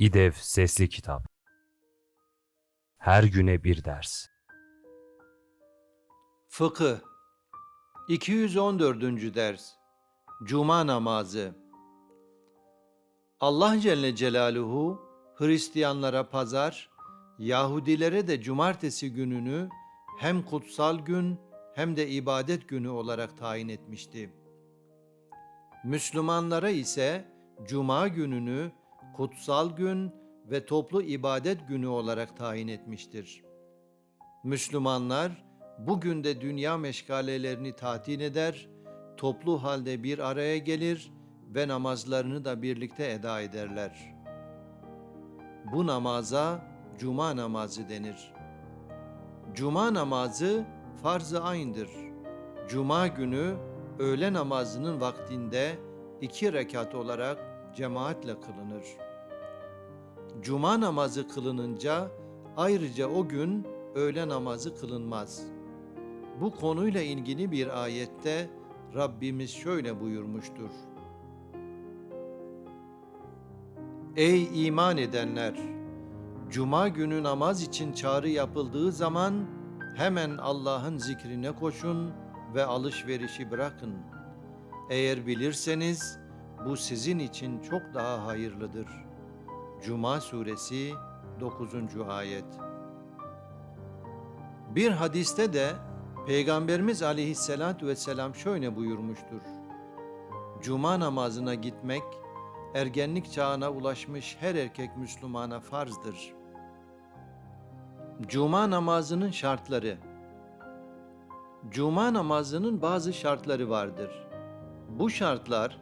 İDEV Sesli Kitap Her güne bir ders Fıkıh 214. ders Cuma namazı Allah Celle Celaluhu Hristiyanlara pazar, Yahudilere de cumartesi gününü hem kutsal gün hem de ibadet günü olarak tayin etmişti. Müslümanlara ise cuma gününü kutsal gün ve toplu ibadet günü olarak tayin etmiştir. Müslümanlar bugün de dünya meşgalelerini tatil eder, toplu halde bir araya gelir ve namazlarını da birlikte eda ederler. Bu namaza cuma namazı denir. Cuma namazı farz-ı ayn'dır. Cuma günü öğle namazının vaktinde iki rekat olarak cemaatle kılınır. Cuma namazı kılınınca ayrıca o gün öğle namazı kılınmaz. Bu konuyla ilgili bir ayette Rabbimiz şöyle buyurmuştur. Ey iman edenler! Cuma günü namaz için çağrı yapıldığı zaman hemen Allah'ın zikrine koşun ve alışverişi bırakın. Eğer bilirseniz bu sizin için çok daha hayırlıdır. Cuma suresi 9. ayet. Bir hadiste de Peygamberimiz aleyhissalatü vesselam şöyle buyurmuştur. Cuma namazına gitmek, ergenlik çağına ulaşmış her erkek Müslümana farzdır. Cuma namazının şartları Cuma namazının bazı şartları vardır. Bu şartlar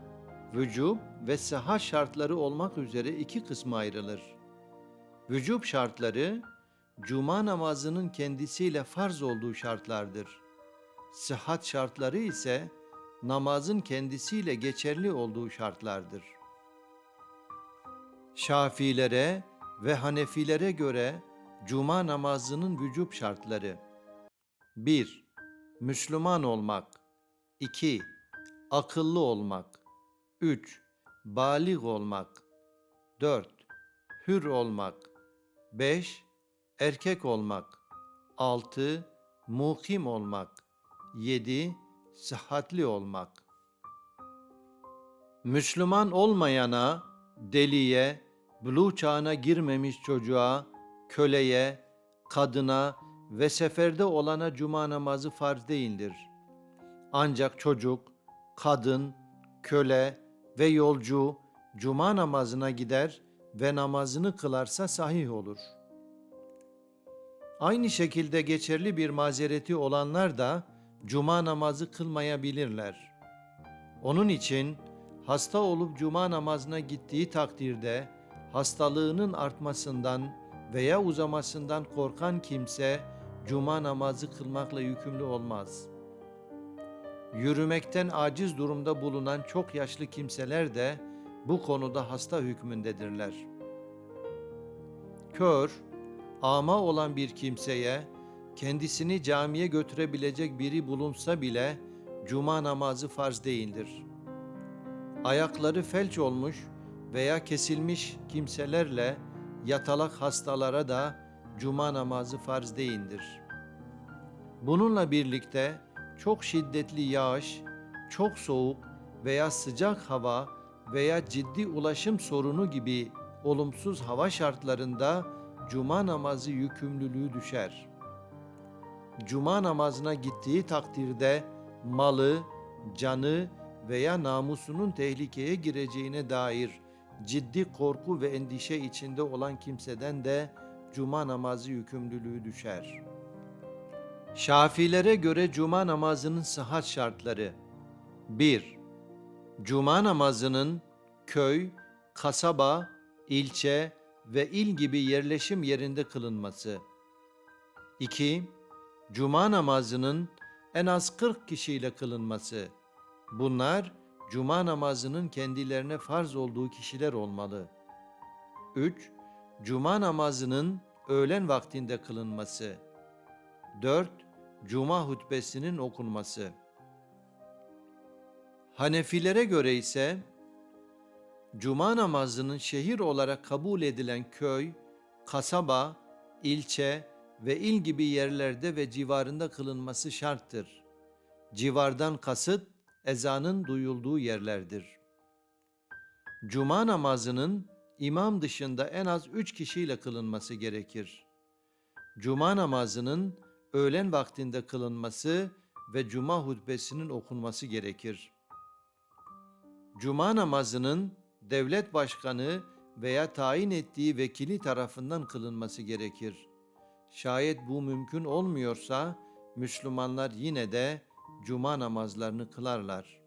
vücub ve sıhhat şartları olmak üzere iki kısma ayrılır. Vücub şartları cuma namazının kendisiyle farz olduğu şartlardır. Sıhhat şartları ise namazın kendisiyle geçerli olduğu şartlardır. Şafilere ve Hanefilere göre cuma namazının vücub şartları 1. Müslüman olmak 2. Akıllı olmak 3. Balik olmak 4. Hür olmak 5. Erkek olmak 6. Mukim olmak 7. Sıhhatli olmak Müslüman olmayana, deliye, buluğ çağına girmemiş çocuğa, köleye, kadına ve seferde olana cuma namazı farz değildir. Ancak çocuk, kadın, köle ve yolcu cuma namazına gider ve namazını kılarsa sahih olur. Aynı şekilde geçerli bir mazereti olanlar da cuma namazı kılmayabilirler. Onun için hasta olup cuma namazına gittiği takdirde hastalığının artmasından veya uzamasından korkan kimse cuma namazı kılmakla yükümlü olmaz. Yürümekten aciz durumda bulunan çok yaşlı kimseler de bu konuda hasta hükmündedirler. Kör, ama olan bir kimseye kendisini camiye götürebilecek biri bulunsa bile cuma namazı farz değildir. Ayakları felç olmuş veya kesilmiş kimselerle yatalak hastalara da cuma namazı farz değildir. Bununla birlikte çok şiddetli yağış, çok soğuk veya sıcak hava veya ciddi ulaşım sorunu gibi olumsuz hava şartlarında cuma namazı yükümlülüğü düşer. Cuma namazına gittiği takdirde malı, canı veya namusunun tehlikeye gireceğine dair ciddi korku ve endişe içinde olan kimseden de cuma namazı yükümlülüğü düşer. Şafilere göre cuma namazının sıhhat şartları 1. Cuma namazının köy, kasaba, ilçe ve il gibi yerleşim yerinde kılınması. 2. Cuma namazının en az 40 kişiyle kılınması. Bunlar cuma namazının kendilerine farz olduğu kişiler olmalı. 3. Cuma namazının öğlen vaktinde kılınması. 4. Cuma hutbesinin okunması. Hanefilere göre ise Cuma namazının şehir olarak kabul edilen köy, kasaba, ilçe ve il gibi yerlerde ve civarında kılınması şarttır. Civardan kasıt ezanın duyulduğu yerlerdir. Cuma namazının imam dışında en az üç kişiyle kılınması gerekir. Cuma namazının öğlen vaktinde kılınması ve cuma hutbesinin okunması gerekir. Cuma namazının devlet başkanı veya tayin ettiği vekili tarafından kılınması gerekir. Şayet bu mümkün olmuyorsa Müslümanlar yine de cuma namazlarını kılarlar.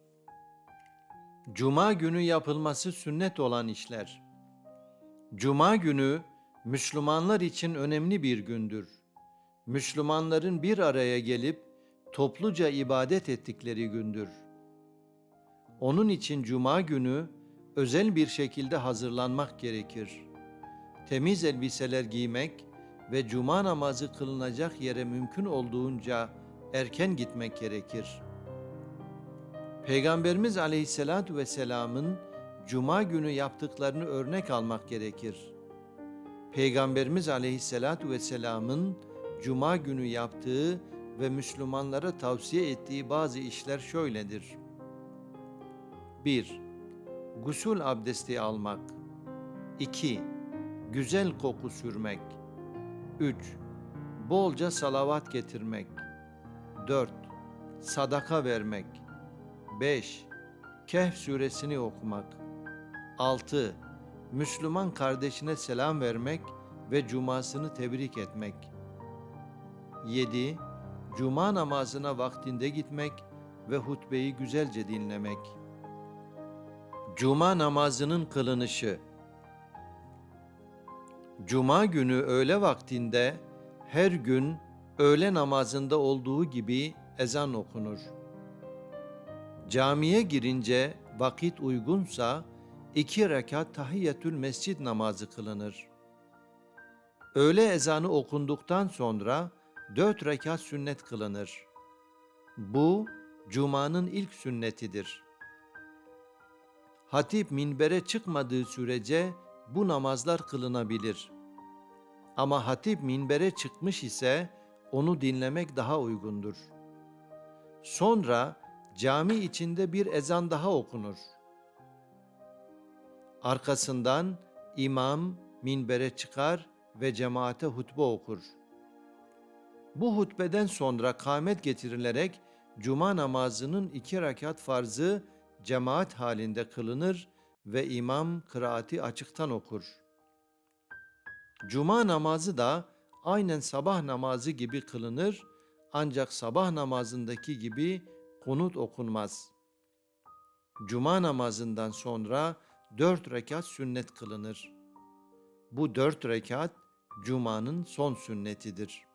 Cuma günü yapılması sünnet olan işler. Cuma günü Müslümanlar için önemli bir gündür. Müslümanların bir araya gelip topluca ibadet ettikleri gündür. Onun için cuma günü özel bir şekilde hazırlanmak gerekir. Temiz elbiseler giymek ve cuma namazı kılınacak yere mümkün olduğunca erken gitmek gerekir. Peygamberimiz Aleyhisselatü Vesselam'ın cuma günü yaptıklarını örnek almak gerekir. Peygamberimiz Aleyhisselatü Vesselam'ın cuma günü yaptığı ve Müslümanlara tavsiye ettiği bazı işler şöyledir. 1. Gusül abdesti almak 2. Güzel koku sürmek 3. Bolca salavat getirmek 4. Sadaka vermek 5. Kehf suresini okumak 6. Müslüman kardeşine selam vermek ve cumasını tebrik etmek 7. Cuma namazına vaktinde gitmek ve hutbeyi güzelce dinlemek. Cuma namazının kılınışı Cuma günü öğle vaktinde her gün öğle namazında olduğu gibi ezan okunur. Camiye girince vakit uygunsa iki rekat tahiyyetül mescid namazı kılınır. Öğle ezanı okunduktan sonra dört rekat sünnet kılınır. Bu Cuma'nın ilk sünnetidir. Hatip minbere çıkmadığı sürece bu namazlar kılınabilir. Ama hatip minbere çıkmış ise onu dinlemek daha uygundur. Sonra cami içinde bir ezan daha okunur. Arkasından imam minbere çıkar ve cemaate hutbe okur. Bu hutbeden sonra kâmet getirilerek cuma namazının iki rekat farzı cemaat halinde kılınır ve imam kıraati açıktan okur. Cuma namazı da aynen sabah namazı gibi kılınır ancak sabah namazındaki gibi kunut okunmaz. Cuma namazından sonra dört rekat sünnet kılınır. Bu dört rekat Cuma'nın son sünnetidir.''